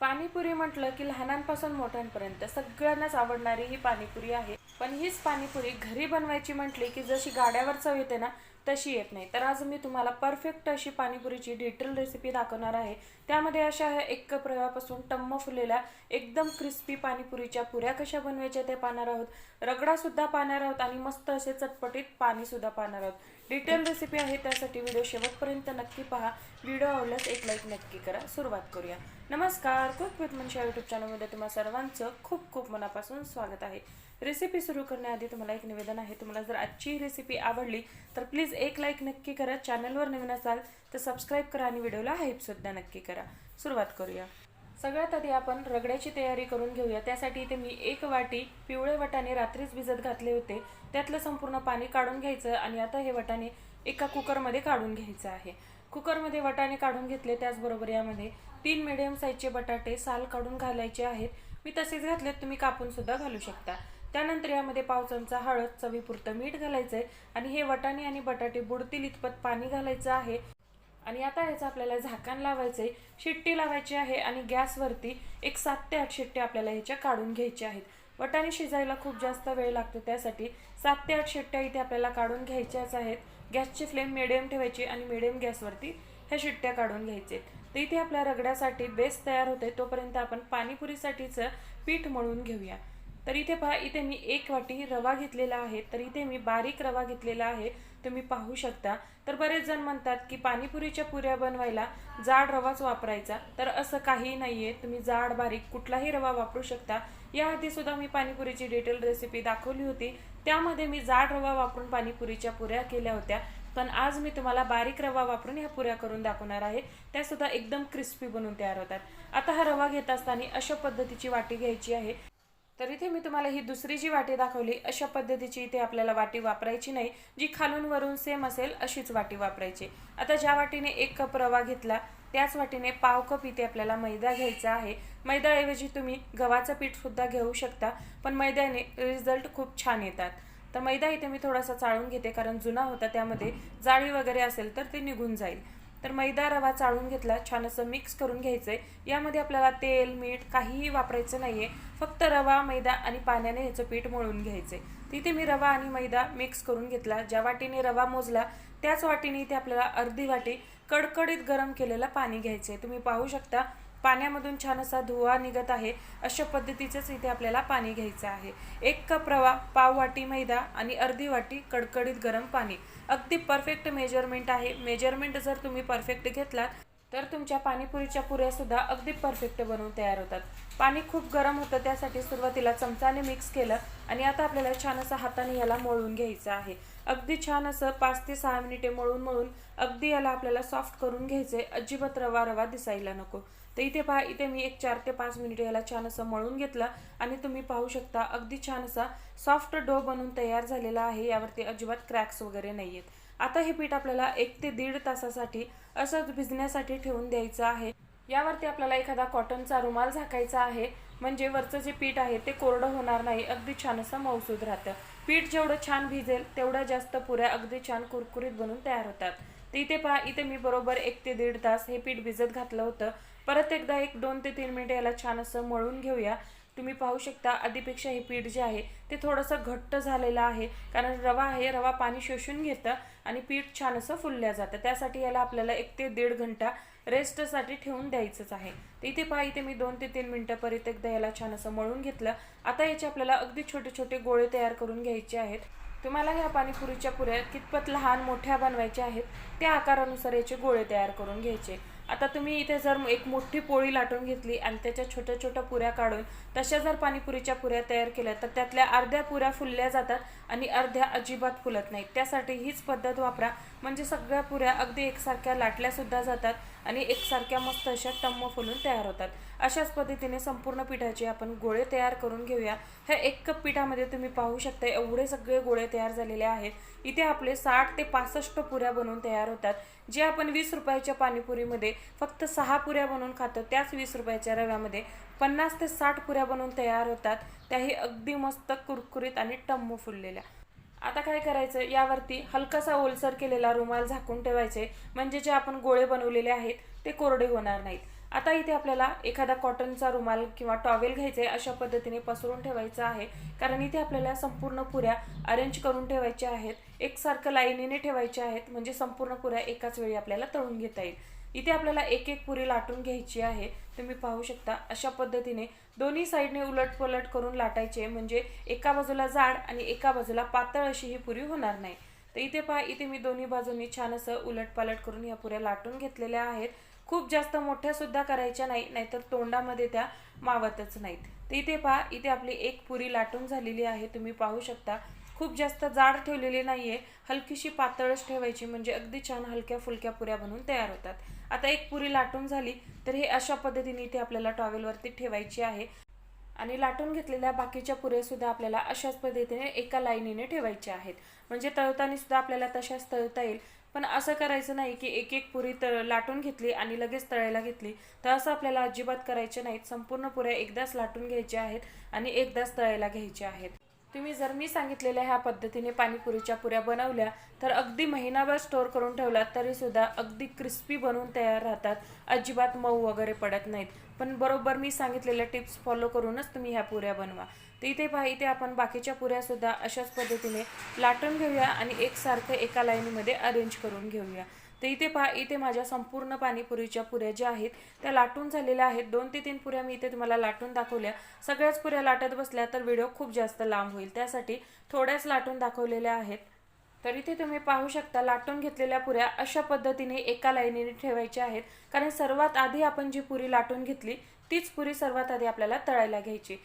पाणीपुरी म्हटलं की लहानांपासून मोठ्यांपर्यंत सगळ्यांनाच आवडणारी ही पाणीपुरी आहे. पण हीच पाणीपुरी घरी बनवायची म्हटली की जशी गाड्यावर चव येते ना तशी येत नाही. तर आज मी तुम्हाला परफेक्ट अशी पाणीपुरीची डिटेल रेसिपी दाखवणार आहे. त्यामध्ये अशा ह्या एक कप रव्यापासून टम्म फुललेल्या एकदम क्रिस्पी पाणीपुरीच्या पुऱ्या कशा बनवायच्या ते पाहणार आहोत. रगडासुद्धा पाहणार आहोत आणि मस्त असे चटपटीत पाणीसुद्धा पाहणार आहोत. डिटेल रेसिपी आहे त्यासाठी व्हिडिओ शेवटपर्यंत नक्की पहा. व्हिडिओ आवडल्यास एक लाईक नक्की करा. सुरुवात करूया. नमस्कार. कुक विथ मनशा यूट्यूब चॅनलमध्ये तुम्हा सर्वांचं खूप खूप मनापासून स्वागत आहे. रेसिपी सुरू करण्याआधी तुम्हाला एक निवेदन आहे. तुम्हाला जर आजची रेसिपी आवडली तर प्लीज एक लाईक नक्की करा. चॅनलवर नवीन असाल तर सबस्क्राईब करा आणि व्हिडिओला हाईपसुद्धा नक्की करा. सुरुवात करूया. सगळ्यात आधी आपण रगड्याची तयारी करून घेऊया. त्यासाठी इथे मी एक वाटी पिवळे वटाणे रात्रीच भिजत घातले होते. त्यातलं संपूर्ण पाणी काढून घ्यायचं आणि आता हे वटाणे एका कुकरमध्ये काढून घ्यायचं आहे. कुकरमध्ये वटाणे काढून घेतले त्याचबरोबर यामध्ये तीन मिडियम साईजचे बटाटे साल काढून घालायचे आहेत. मी तसेच घातलेत तुम्ही कापून सुद्धा घालू शकता. त्यानंतर यामध्ये पाव चमचा हळद चवीपुरतं मीठ घालायचं आहे आणि हे वटाणे आणि बटाटे बुडतील इतपत पाणी घालायचं आहे. आणि आता ह्याचं आपल्याला झाकण लावायचं आहे. शिट्टी लावायची आहे आणि गॅसवरती एक सात ते आठ शिट्टी आपल्याला ह्याच्या काढून घ्यायच्या आहेत. वटाणे शिजायला खूप जास्त वेळ लागतो त्यासाठी सात ते आठ शिट्ट्या इथे आपल्याला काढून घ्यायच्याच आहेत. गॅसची फ्लेम मिडियम ठेवायची आणि मिडियम गॅसवरती ह्या शिट्ट्या काढून घ्यायचे. तर इथे आपल्या रगड्यासाठी बेस तयार होते तोपर्यंत आपण पाणीपुरीसाठीचं पीठ मळून घेऊया. तर इथे पहा इथे मी एक वाटी रवा घेतलेला आहे तर इथे मी बारीक रवा घेतलेला आहे तुम्ही पाहू शकता. तर बरेच जण म्हणतात की पाणीपुरीच्या पुऱ्या बनवायला जाड रवाच वापरायचा. तर असं काही आहे तुम्ही जाड बारीक कुठलाही रवा वापरू शकता. याआधी सुद्धा मी पाणीपुरीची डिटेल रेसिपी दाखवली होती. त्यामध्ये मी जाड रवा वापरून पाणीपुरीच्या पुऱ्या केल्या होत्या. पण आज मी तुम्हाला बारीक रवा वापरून ह्या पुऱ्या करून दाखवणार आहे. त्यासुद्धा एकदम क्रिस्पी बनून तयार होतात. आता हा रवा घेत असताना अशा पद्धतीची वाटी घ्यायची आहे. तर इथे मी तुम्हाला ही दुसरी जी वाटी दाखवली अशा पद्धतीची इथे आपल्याला वाटी वापरायची नाही. जी खालून वरून सेम असेल अशीच वाटी वापरायची. आता ज्या वाटीने एक कप रवा घेतला त्याच वाटीने पाव कप इथे आपल्याला मैदा घ्यायचा आहे. मैद्याऐवजी तुम्ही गव्हाचं पीठसुद्धा घेऊ शकता पण मैद्याने रिझल्ट खूप छान येतात. तर मैदा इथे मी थोडासा चाळून घेते कारण जुना होता त्यामध्ये जाळी वगैरे असेल तर ते निघून जाईल. तर मैदा रवा चाळून घेतला छान असं मिक्स करून घ्यायचं आहे यामध्ये आपल्याला तेल मीठ काहीही वापरायचं नाही आहे फक्त रवा मैदा आणि पाण्याने ह्याचं पीठ मळून घ्यायचंय. तिथे मी रवा आणि मैदा मिक्स करून घेतला. ज्या वाटीने रवा मोजला त्याच वाटीने इथे आपल्याला अर्धी वाटी कडकडीत गरम केलेलं पाणी घ्यायचं आहे तुम्ही पाहू शकता पाण्यामधून छान असा धुवा निघत आहे अशा पद्धतीचंच इथे आपल्याला पाणी घ्यायचं आहे. एक कप रवा पाव वाटी मैदा आणि अर्धी वाटी कडकडीत गरम पाणी. अगदी परफेक्ट मेजरमेंट आहे. मेजरमेंट जर तुम्ही परफेक्ट घेतलात तर तुमच्या पाणीपुरीच्या पुऱ्या सुद्धा अगदी परफेक्ट बनवून तयार होतात. पाणी खूप गरम होतं त्यासाठी सुरुवातीला चमचाने मिक्स केलं आणि आता आपल्याला छान असं हाताने याला मळून घ्यायचं आहे. अगदी छान असं पाच ते सहा मिनिटे मळून मळून अगदी याला आपल्याला सॉफ्ट करून घ्यायचंय. अजिबात रवा रवा दिसायला नको. तर इथे पहा इथे मी एक चार ते पाच मिनिट याला छान असं मळून घेतलं आणि तुम्ही पाहू शकता अगदी छान असा सॉफ्ट डो बनून तयार झालेला आहे. यावरती अजिबात क्रॅक्स वगैरे नाही आहेत आता हे पीठ आपल्याला एक ते दीड तासासाठी असंच भिजण्यासाठी ठेवून द्यायचं आहे. यावरती आपल्याला एखादा कॉटनचा रुमाल झाकायचा आहे. म्हणजे वरचं जे पीठ आहे ते कोरडं होणार नाही अगदी छान असं मौसूद राहतं. पीठ जेवढं छान भिजेल तेवढ्या जास्त पुऱ्या अगदी छान कुरकुरीत बनून तयार होतात. तर इथे पहा इथे मी बरोबर एक ते दीड तास हे पीठ भिजत घातलं होतं. परत एकदा एक दोन ते तीन मिनिटं याला छान असं मळून घेऊया. तुम्ही पाहू शकता आधीपेक्षा हे पीठ जे आहे ते थोडंसं घट्ट झालेलं आहे. कारण रवा आहे रवा पाणी शोषून घेतं आणि पीठ छान असं फुलल्या जातं. त्यासाठी याला आपल्याला एक ते दीड घंटा रेस्टसाठी ठेवून द्यायचंच आहे. तर इथे पहा इथे मी दोन ते तीन मिनटं परत एकदा याला छान असं मळून घेतलं. आता याचे आपल्याला अगदी छोटे छोटे गोळे तयार करून घ्यायचे आहेत. तुम्हाला ह्या पाणीपुरीच्या पुऱ्या कितपत लहान मोठ्या बनवायच्या आहेत त्या आकारानुसार याचे गोळे तयार करून घ्यायचे. आता तुम्ही इथे जर एक मोठी पोळी लाटून घेतली आणि त्याच्या छोट्या छोट्या पुऱ्या काढून तशा जर पाणीपुरीच्या पुऱ्या तयार केल्या तर त्यातल्या अर्ध्या पुऱ्या फुलल्या जातात आणि अर्ध्या अजिबात फुलत नाहीत. त्यासाठी हीच पद्धत वापरा. म्हणजे सगळ्या पुऱ्या अगदी एकसारख्या लाटल्यासुद्धा जातात. आणि एकसारख्या मस्त अशा टम्म फुलून तयार होतात. अशाच पद्धतीने संपूर्ण पिठाचे आपण गोळे तयार करून घेऊया. ह्या एक कप पिठामध्ये तुम्ही पाहू शकता एवढे सगळे गोळे तयार झालेले आहेत. इथे आपले साठ ते पासष्ट पुऱ्या बनवून तयार होतात. जे आपण वीस रुपयाच्या पाणीपुरीमध्ये फक्त सहा पुऱ्या बनवून खातो त्याच वीस रुपयाच्या रव्यामध्ये पन्नास ते साठ पुऱ्या बनवून तयार होतात. त्याही अगदी मस्त कुरकुरीत आणि टम्म फुललेल्या. आता काय करायचं? यावरती हलकासा ओलसर केलेला रुमाल झाकून ठेवायचे. म्हणजे जे आपण गोळे बनवलेले आहेत ते कोरडे होणार नाहीत. आता इथे आपल्याला एखादा कॉटनचा रुमाल किंवा टॉवेल घ्यायचा आहे अशा पद्धतीने पसरून ठेवायचं आहे. कारण इथे आपल्याला संपूर्ण पुऱ्या अरेंज करून ठेवायच्या आहेत. एकसारखं लाईनीने ठेवायच्या आहेत. म्हणजे संपूर्ण पुऱ्या एकाच वेळी आपल्याला तळून घेता येईल. इथे आपल्याला एक एक पुरी लाटून घ्यायची आहे. तुम्ही पाहू शकता अशा पद्धतीने दोन्ही साईडने उलट पलट करून लाटायचे. म्हणजे एका बाजूला जाड आणि एका बाजूला पातळ अशी ही पुरी होणार नाही. तर इथे पहा इथे मी दोन्ही बाजूंनी छान असं उलटपालट करून या पुऱ्या लाटून घेतलेल्या आहेत. खूप जास्त मोठ्या सुद्धा करायच्या नाही नाहीतर तोंडामध्ये त्या मावतच नाहीत. तर इथे पहा इथे आपली एक पुरी लाटून झालेली आहे. तुम्ही पाहू शकता खूप जास्त जाड ठेवलेली नाही आहे हलकीशी पातळच ठेवायची म्हणजे अगदी छान हलक्या फुलक्या पुऱ्या बनवून तयार होतात. आता एक पुरी लाटून झाली तर हे अशा पद्धतीने इथे आपल्याला टॉवेलवरती ठेवायची आहे. आणि लाटून घेतलेल्या बाकीच्या पुऱ्यासुद्धा आपल्याला अशाच पद्धतीने एका लाईनीने ठेवायच्या आहेत. म्हणजे तळताना सुद्धा आपल्याला तशाच तळता येईल. पण असं करायचं नाही की एक एक पुरी तळ लाटून घेतली आणि लगेच तळायला घेतली तर असं आपल्याला अजिबात करायचे नाहीत संपूर्ण पुऱ्या एकदाच लाटून घ्यायच्या आहेत आणि एकदाच तळायला घ्यायच्या आहेत. तुम्ही जर मी सांगितलेल्या ह्या पद्धतीने पाणीपुरीच्या पुऱ्या बनवल्या तर अगदी महिनाभर स्टोअर करून ठेवलात तरीसुद्धा अगदी क्रिस्पी बनवून तयार राहतात. अजिबात मऊ वगैरे पडत नाहीत. पण बरोबर मी सांगितलेल्या टिप्स फॉलो करूनच तुम्ही ह्या पुऱ्या बनवा. तर इथे पहा इथे आपण बाकीच्या पुऱ्यासुद्धा अशाच पद्धतीने लाटून घेऊया आणि एकसारखं एका लाईनीमध्ये अरेंज करून घेऊया. तर इथे पहा इथे माझ्या संपूर्ण पाणीपुरीच्या पुऱ्या ज्या आहेत त्या लाटून झालेल्या आहेत. दोन ते तीन पुऱ्या मी इथे तुम्हाला लाटून दाखवल्या. सगळ्याच पुऱ्या लाटत बसल्या तर व्हिडिओ खूप जास्त लांब होईल. त्यासाठी थोड्याच लाटून दाखवलेल्या आहेत. तर इथे तुम्ही पाहू शकता लाटून घेतलेल्या पुऱ्या अशा पद्धतीने एका लाईनीने ठेवायच्या आहेत. कारण सर्वात आधी आपण जी पुरी लाटून घेतली तीच पुरी सर्वात आधी आपल्याला तळायला घ्यायची.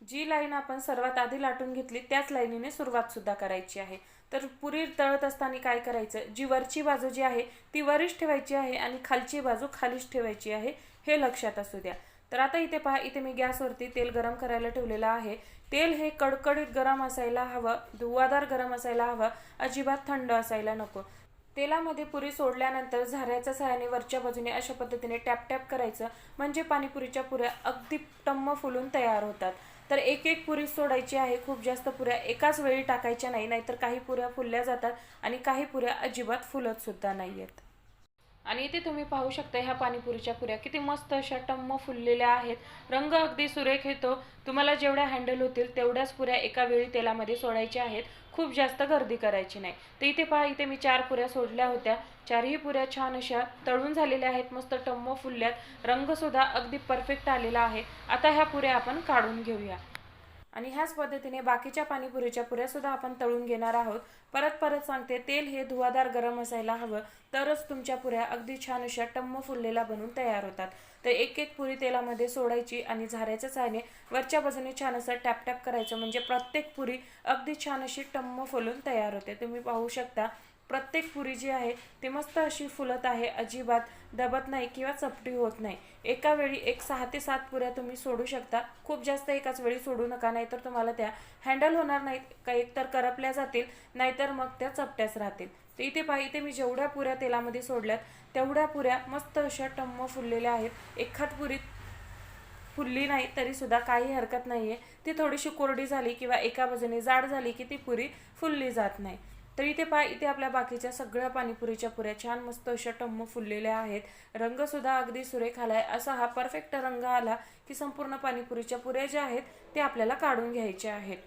जी लाईन आपण सर्वात आधी लाटून घेतली त्याच लाईनीने सुरुवात सुद्धा करायची आहे. तर पुरी तळत असताना काय करायचं? जी वरची बाजू जी आहे ती वरीच ठेवायची आहे आणि खालची बाजू खालीच ठेवायची आहे हे लक्षात असू द्या. तर आता इथे पहा इथे मी गॅसवरती तेल गरम करायला ठेवलेलं आहे. तेल हे कडकडीत गरम असायला हवं धुवादार गरम असायला हवं अजिबात थंड असायला नको. तेलामध्ये पुरी सोडल्यानंतर झाऱ्याच्या सहाय्याने वरच्या बाजूने अशा पद्धतीने टॅप टॅप करायचं म्हणजे पाणीपुरीच्या पुऱ्या अगदी टम्म फुलून तयार होतात. तर एक एक पुरी सोडायची आहे. खूप जास्त पुऱ्या एकाच वेळी टाकायच्या नाही नाहीतर काही पुऱ्या फुलल्या जातात आणि काही पुऱ्या अजिबात फुलत सुद्धा नाही आहेत आणि इथे तुम्ही पाहू शकता ह्या पाणीपुरीच्या पुऱ्या किती मस्त अशा टम्म फुललेल्या आहेत. रंग अगदी सुरेख येतो. तुम्हाला जेवढ्या हँडल होतील तेवढ्याच पुऱ्या एका वेळी तेलामध्ये सोडायच्या आहेत. खूप जास्त गर्दी करायची नाही. तर इथे पहा इथे मी चार पुऱ्या सोडल्या होत्या. चारही पुऱ्या छान अशा तळून झालेल्या आहेत मस्त टम्म फुलल्यात. रंगसुद्धा अगदी परफेक्ट आलेला आहे. आता ह्या पुऱ्या आपण काढून घेऊया. आणि ह्याच पद्धतीने बाकीच्या पाणीपुरीच्या पुऱ्यासुद्धा आपण तळून घेणार आहोत. परत परत सांगते तेल हे धुवादार गरम असायला हवं तरच तुमच्या पुऱ्या अगदी छान अशा टम्म फुललेल्या बनून तयार होतात. तर एक एक पुरी तेलामध्ये सोडायची आणि झाऱ्याच्या चायने वरच्या बाजूने छान असं टॅप टॅप करायचं म्हणजे प्रत्येक पुरी अगदी छान अशी टम्म फुलून तयार होते. तुम्ही पाहू शकता प्रत्येक पुरी जी आहे ती मस्त अशी फुलत आहे अजिबात दबत नाही किंवा चपटी होत नाही. एका वेळी एक सहा ते सात पुऱ्या तुम्ही सोडू शकता. खूप जास्त एकाच वेळी सोडू नका नाहीतर तुम्हाला त्या हँडल होणार नाहीत. का एकतर करपल्या जातील नाहीतर मग त्या चपट्याच राहतील. तर इथे पहा इथे मी जेवढ्या पुऱ्या तेलामध्ये सोडल्यात तेवढ्या पुऱ्या मस्त अशा टम्म फुललेल्या आहेत. एखाद पुरीत फुलली नाही तरीसुद्धा काही हरकत नाही आहे ती थोडीशी कोरडी झाली किंवा एका बाजूने जाड झाली की ती पुरी फुलली जात नाही. तर इथे पहा इथे आपल्या बाकीच्या सगळ्या पाणीपुरीच्या पुऱ्या छान मस्त अशा टम्म फुललेल्या आहेत. रंगसुद्धा अगदी सुरेख आलाय. असा हा परफेक्ट रंग आला की संपूर्ण पाणीपुरीच्या पुऱ्या ज्या आहेत ते आपल्याला काढून घ्यायच्या आहेत.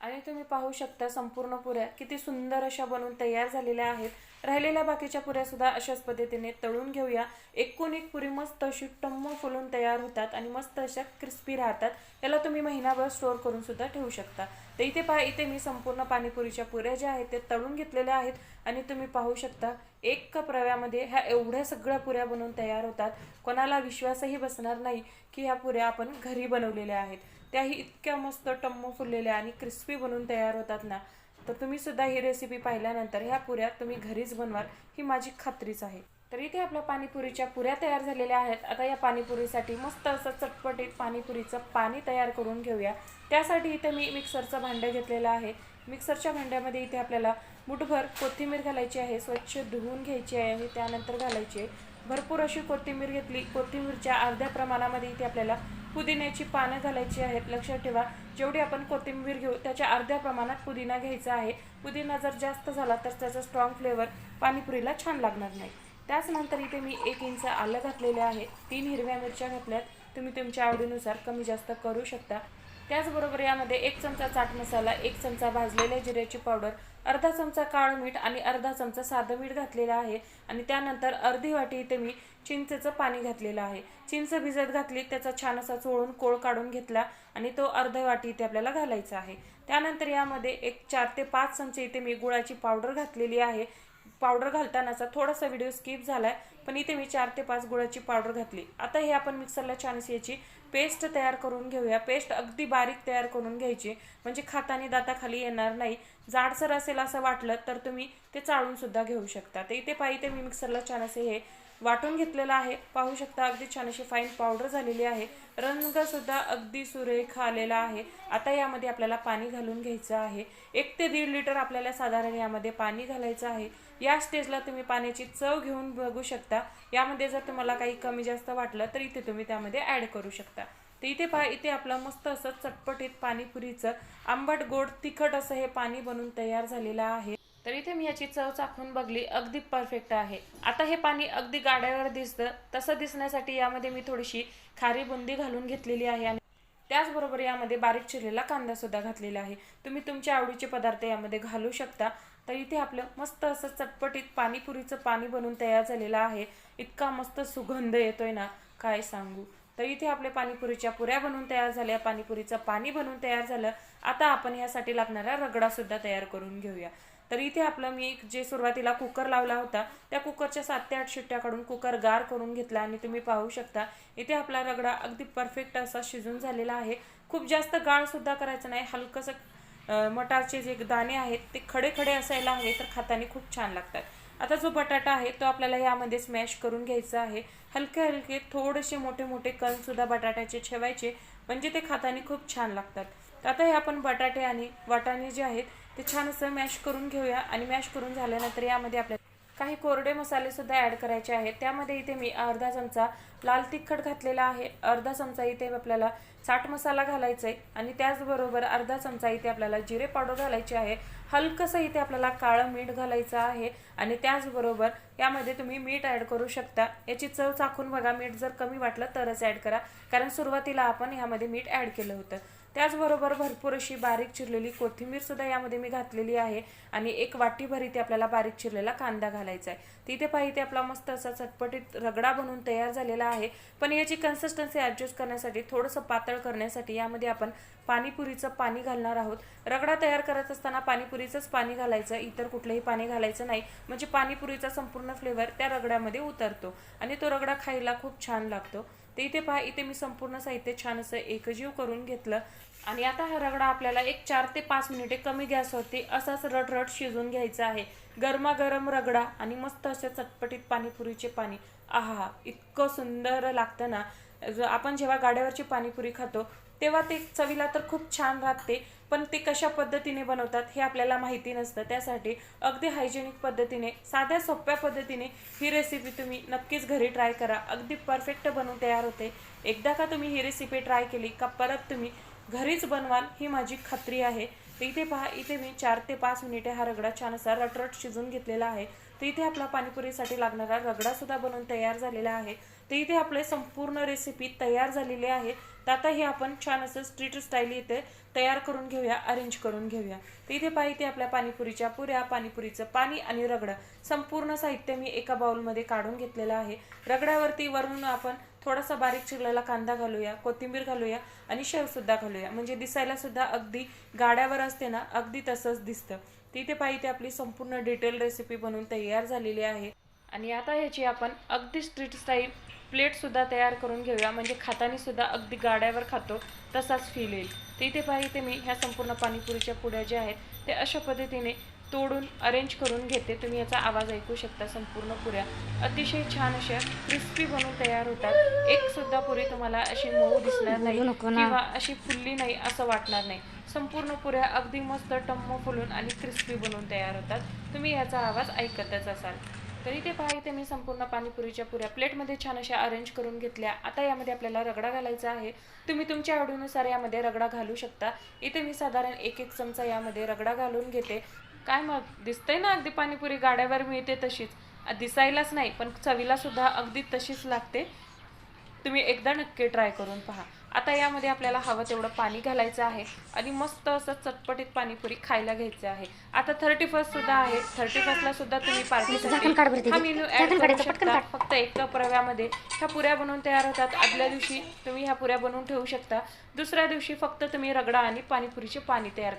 आणि तुम्ही पाहू शकता संपूर्ण पुऱ्या किती सुंदर अशा बनवून तयार झालेल्या आहेत. राहिलेल्या बाकीच्या पुऱ्या सुद्धा अशाच पद्धतीने तळून घेऊया. एकूण एक पुरी मस्त अशी टम्म फुलून तयार होतात आणि मस्त अशा क्रिस्पी राहतात. याला तुम्ही महिनाभर स्टोअर करून सुद्धा ठेवू शकता. तर इथे पहा इथे मी संपूर्ण पाणीपुरीच्या पुऱ्या ज्या आहेत ते तळून घेतलेल्या आहेत आणि तुम्ही पाहू शकता एक कप रव्यामध्ये ह्या एवढ्या सगळ्या पुऱ्या बनवून तयार होतात. कोणाला विश्वासही बसणार नाही की ह्या पुऱ्या आपण घरी बनवलेल्या आहेत. त्याही इतक्या मस्त टम्म फुललेल्या आणि क्रिस्पी बनून तयार होतात ना. तर तुम्ही सुद्धा ही रेसिपी पाहिल्यानंतर ह्या पुऱ्या तुम्ही घरीच बनवाल ही माझी खात्रीच आहे. तर इथे आपल्या पाणीपुरीच्या पुऱ्या तयार झालेल्या आहेत. आता या पाणीपुरीसाठी मस्त असं चटपटीत पाणीपुरीचं पाणी तयार करून घेऊया. त्यासाठी इथे मी मिक्सरचं भांडं घेतलेलं आहे. मिक्सरच्या भांड्यामध्ये इथे आपल्याला मुठभर कोथिंबीर घालायची आहे स्वच्छ धुवून घ्यायची आहे त्यानंतर घालायची आहे. भरपूर अशी कोथिंबीर घेतली. कोथिंबीरच्या अर्ध्या प्रमाणामध्ये इथे आपल्याला पुदिन्याची पानं घालायची आहेत लक्षात ठेवा. जेवढी आपण कोथिंबीर घेऊ त्याच्या अर्ध्या प्रमाणात पुदिना घ्यायचा आहे. पुदिना जर जास्त झाला तर त्याचा स्ट्रॉंग फ्लेवर पाणीपुरीला छान लागणार नाही. त्याचनंतर इथे मी एक इंच आलं घातलेले आहे. तीन हिरव्या मिरच्या घातल्यात. तुम्ही तुमच्या आवडीनुसार कमी जास्त करू शकता. त्याचबरोबर यामध्ये एक चमचा चाट मसाला एक चमचा भाजलेल्या जिऱ्याची पावडर अर्धा चमचा काळं मीठ आणि अर्धा चमचा साधं मीठ घातलेलं आहे आणि त्यानंतर अर्धी वाटी इथे मी चिंचेचं पाणी घातलेलं आहे. चिंच भिजत घातली त्याचा छान असा चोळून कोळ काढून घेतला आणि तो अर्ध वाटी इथे आपल्याला घालायचा आहे. त्यानंतर यामध्ये एक चार ते पाच चमचे इथे मी गुळाची पावडर घातलेली आहे. पावडर घालतानाचा थोडासा व्हिडिओ स्किप आहे पण इथे मी चार ते पाच गुळाची पावडर घातली. आता हे आपण मिक्सरला छान याची पेस्ट तयार करून घेऊया. पेस्ट अगदी बारीक तयार करून घ्यायची. म्हणजे खाताने दाताखाली येणार नाही. जाडसर असेल असं वाटलं तर तुम्ही ते चाळूनसुद्धा घेऊ शकता. तर इथे पाहिजे ते मी मिक्सरला छान असे हे वाटून घेतलेलं आहे. पाहू शकता अगदी छान अशी फाईन पावडर झालेली आहे. रंगसुद्धा अगदी सुरेख आलेला आहे. आता यामध्ये आपल्याला पाणी घालून घ्यायचं आहे. एक ते दीड लिटर आपल्याला साधारण यामध्ये पाणी घालायचं आहे. या स्टेजला तुम्ही पाण्याची चव घेऊन बघू शकता. यामध्ये जर तुम्हाला काही कमी जास्त वाटलं तर इथे तुम्ही त्यामध्ये ॲड करू शकता. तर इथे पहा इथे आपलं मस्त असं चटपटीत पाणीपुरीचं आंबट गोड तिखट असं हे पाणी बनून तयार झालेलं आहे. तर इथे मी याची चव चाखून बघली अगदी परफेक्ट आहे. आता हे पाणी अगदी गाड्यावर दिसतं. तसं दिसण्यासाठी यामध्ये मी थोडीशी खारी बुंदी घालून घेतलेली आहे आणि त्याचबरोबर यामध्ये बारीक चिरलेला कांदा सुद्धा घातलेला आहे. तुम्ही तुमच्या आवडीचे पदार्थ यामध्ये घालू शकता. तर इथे आपलं मस्त असं चटपटीत पाणीपुरीचं पाणी बनून तयार झालेलं आहे. इतका मस्त सुगंध येतोय ना काय सांगू. तर इथे आपल्या पाणीपुरीच्या पुऱ्या बनवून तयार झाल्या पाणीपुरीचं पाणी बनवून तयार झालं. आता आपण यासाठी लागणारा रगडासुद्धा तयार करून घेऊया. तर इथे आपलं मी जे सुरुवातीला कुकर लावला होता त्या कुकरच्या सात ते आठ शिट्ट्या काढून कुकर गार करून घेतला आणि तुम्ही पाहू शकता इथे आपला रगडा अगदी परफेक्ट असा शिजून झालेला आहे. खूप जास्त गाळसुद्धा करायचं नाही हलकंसं मटारचे जे दाणे आहेत ते खडे खडे असायला हवे तर खाताने खूप छान लागतात. आता जो बटाटा आहे तो आपल्याला यामध्ये स्मॅश करून घ्यायचा आहे. हलके हलके थोडेसे मोठे मोठे कणसुद्धा बटाट्याचे ठेवायचे म्हणजे ते खाताने खूप छान लागतात. तर आता हे आपण बटाटे आणि वाटाणे जे आहेत ते छान असं मॅश करून घेऊया. आणि मॅश करून झाल्यानंतर यामध्ये आपल्या काही कोरडे मसाले सुद्धा ॲड करायचे आहेत. त्यामध्ये इथे मी अर्धा चमचा लाल तिखट घातलेला आहे. अर्धा चमचा इथे आपल्याला चाट मसाला घालायचा आहे आणि त्याचबरोबर अर्धा चमचा इथे आपल्याला जिरे पावडर घालायची आहे. हलकंसं इथे आपल्याला काळं मीठ घालायचं आहे. आणि त्याचबरोबर यामध्ये तुम्ही मीठ ॲड करू शकता. याची चव चाखून बघा. मीठ जर कमी वाटलं तरच ॲड करा. कारण सुरुवातीला आपण यामध्ये मीठ ॲड केलं होतं. त्याचबरोबर भरपूर अशी बारीक चिरलेली कोथिंबीरसुद्धा यामध्ये मी घातलेली आहे आणि एक वाटीभर इथे आपल्याला बारीक चिरलेला कांदा घालायचा आहे. तिथे पाहिजे आपला मस्त असा चटपटीत रगडा बनवून तयार झालेला आहे. पण याची कन्सिस्टन्सी ॲडजस्ट करण्यासाठी थोडंसं पातळ करण्यासाठी यामध्ये आपण पाणीपुरीचं पाणी घालणार आहोत. रगडा तयार करत असताना पाणीपुरीचंच पाणी घालायचं इतर कुठलंही पाणी घालायचं नाही. म्हणजे पाणीपुरीचा संपूर्ण फ्लेवर त्या रगड्यामध्ये उतरतो आणि तो रगडा खायला खूप छान लागतो. ते इथे पहा इथे मी संपूर्ण साहित्य छान असं एकजीव करून घेतलं. आणि आता हा रगडा आपल्याला एक चार ते पाच मिनिटे कमी गॅसवरती असाच रटरट शिजून घ्यायचा आहे. गरमागरम रगडा आणि मस्त असे चटपटीत पाणीपुरीचे पाणी. आहा इतकं सुंदर लागतं ना. आपण जेव्हा गाड्यावरची पाणीपुरी खातो तेव्हा ते चवीला तर खूप छान राहते पण ते कशा पद्धतीने बनवतात हे आपल्याला माहिती नसतं. त्यासाठी अगदी हायजेनिक पद्धतीने साध्या सोप्या पद्धतीने ही रेसिपी तुम्ही नक्कीच घरी ट्राय करा. अगदी परफेक्ट बनवून तयार होते. एकदा का तुम्ही ही रेसिपी ट्राय केली का परत तुम्ही घरीच बनवाल ही माझी खात्री आहे. तर इथे पहा इथे मी चार ते पाच मिनिटे हा रगडा छान असा रटरट शिजून घेतलेला आहे. तर इथे आपला पाणीपुरीसाठी लागणारा रगडासुद्धा बनवून तयार झालेला आहे. तर इथे आपले संपूर्ण रेसिपी तयार झालेली आहे. तर आता हे आपण छान असं स्ट्रीट स्टाईल इथे तयार करून घेऊया अरेंज करून घेऊया. तर इथे पाहिजे आपल्या पाणीपुरीच्या पुऱ्या पाणीपुरीचं पाणी आणि रगडा. संपूर्ण साहित्य मी एका बाउलमध्ये काढून घेतलेलं आहे. रगड्यावरती वरून आपण थोडासा बारीक चिरलेला कांदा घालूया कोथिंबीर घालूया आणि शेवसुद्धा घालूया. म्हणजे दिसायला सुद्धा अगदी गाड्यावर असते ना अगदी तसंच दिसतं. तिथे पाहिजे आपली संपूर्ण डिटेल रेसिपी बनवून तयार झालेली आहे. आणि आता ह्याची आपण अगदी स्ट्रीट स्टाईल प्लेट सुद्धा तयार करून घेऊया. म्हणजे खाताना सुद्धा अगदी गाड्यावर खातो तसाच फील येईल. तर इथे पाहिजे मी ह्या संपूर्ण पाणीपुरीच्या पुड्या ज्या आहेत ते अशा पद्धतीने तोडून अरेंज करून घेते. तुम्ही याचा आवाज ऐकू शकता संपूर्ण पुऱ्या. अतिशय छान अशा क्रिस्पी बनवून तयार होतात. एक सुद्धा पुरी तुम्हाला अशी मऊ दिसणार नाही किंवा अशी फुलली नाही असं वाटणार नाही. संपूर्ण पुऱ्या अगदी मस्त टम्म फुलून आणि क्रिस्पी बनवून तयार होतात. तुम्ही याचा आवाज ऐकतच असाल. तर इथे पहा इथे मी संपूर्ण पाणीपुरीच्या पुऱ्या प्लेटमध्ये छान अशा अरेंज करून घेतल्या. आता यामध्ये आपल्याला रगडा घालायचा आहे. तुम्ही तुमच्या आवडीनुसार यामध्ये रगडा घालू शकता. इथे मी साधारण एक एक चमचा यामध्ये रगडा घालून घेते. काय मग दिसतंय ना अगदी पाणीपुरी गाड्यावर मिळते तशीच. दिसायलाच नाही पण चवीला सुद्धा अगदी तशीच लागते. तुम्ही एकदा नक्की ट्राय करून पहा. आता यामध्ये आपल्याला हवं तेवढं पाणी घालायचं आहे आणि मस्त असं चटपटीत पाणीपुरी खायला घ्यायचं आहे. आता थर्टी फर्स्ट सुद्धा आहे. थर्टी फर्स्टला सुद्धा तुम्ही पार्टीसाठी हा करू शकता. फक्त एक कप रव्यामध्ये ह्या पुऱ्या बनवून तयार होतात. आदल्या दिवशी तुम्ही ह्या पुऱ्या बनवून ठेवू शकता. दुसऱ्या दिवशी फक्त तुम्ही रगडा आणि पाणीपुरीचे पाणी तयार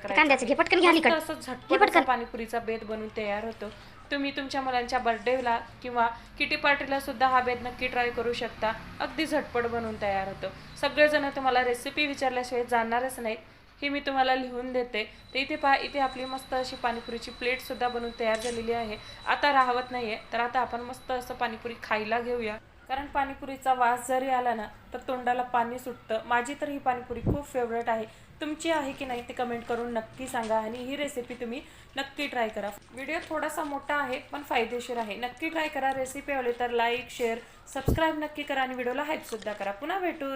अलीकडे असं झटपट पाणीपुरीचा बेत बनवून तयार होतो. तुम्ही तुमच्या मुलांच्या बर्थडेला किंवा किटी पार्टीला सुद्धा हा बेद नक्की ट्राय करू शकता. अगदी झटपट बनवून तयार होतो. सगळेजण तुम्हाला रेसिपी विचारल्याशिवाय जाणारच नाहीत. हे मी तुम्हाला लिहून देते. तर इथे पहा इथे आपली मस्त अशी पाणीपुरीची प्लेटसुद्धा बनवून तयार झालेली आहे. आता राहावत नाही आहे तर आता आपण मस्त असं पाणीपुरी खायला घेऊया. कारण पाणीपुरीचा वास जरी आला ना तर तोंडाला पाणी सुटतं. माझी तर ही पाणीपुरी खूप फेवरेट आहे. तुमची आहे की नाही ते कमेंट करून नक्की सांगा आणि ही रेसिपी तुम्ही नक्की ट्राय करा. व्हिडिओ थोडासा मोठा आहे पण फायदेशीर आहे. नक्की ट्राय करा. रेसिपी आवडली तर लाईक शेअर सबस्क्राईब नक्की करा आणि व्हिडिओला हाईप करा. पुन्हा भेटू.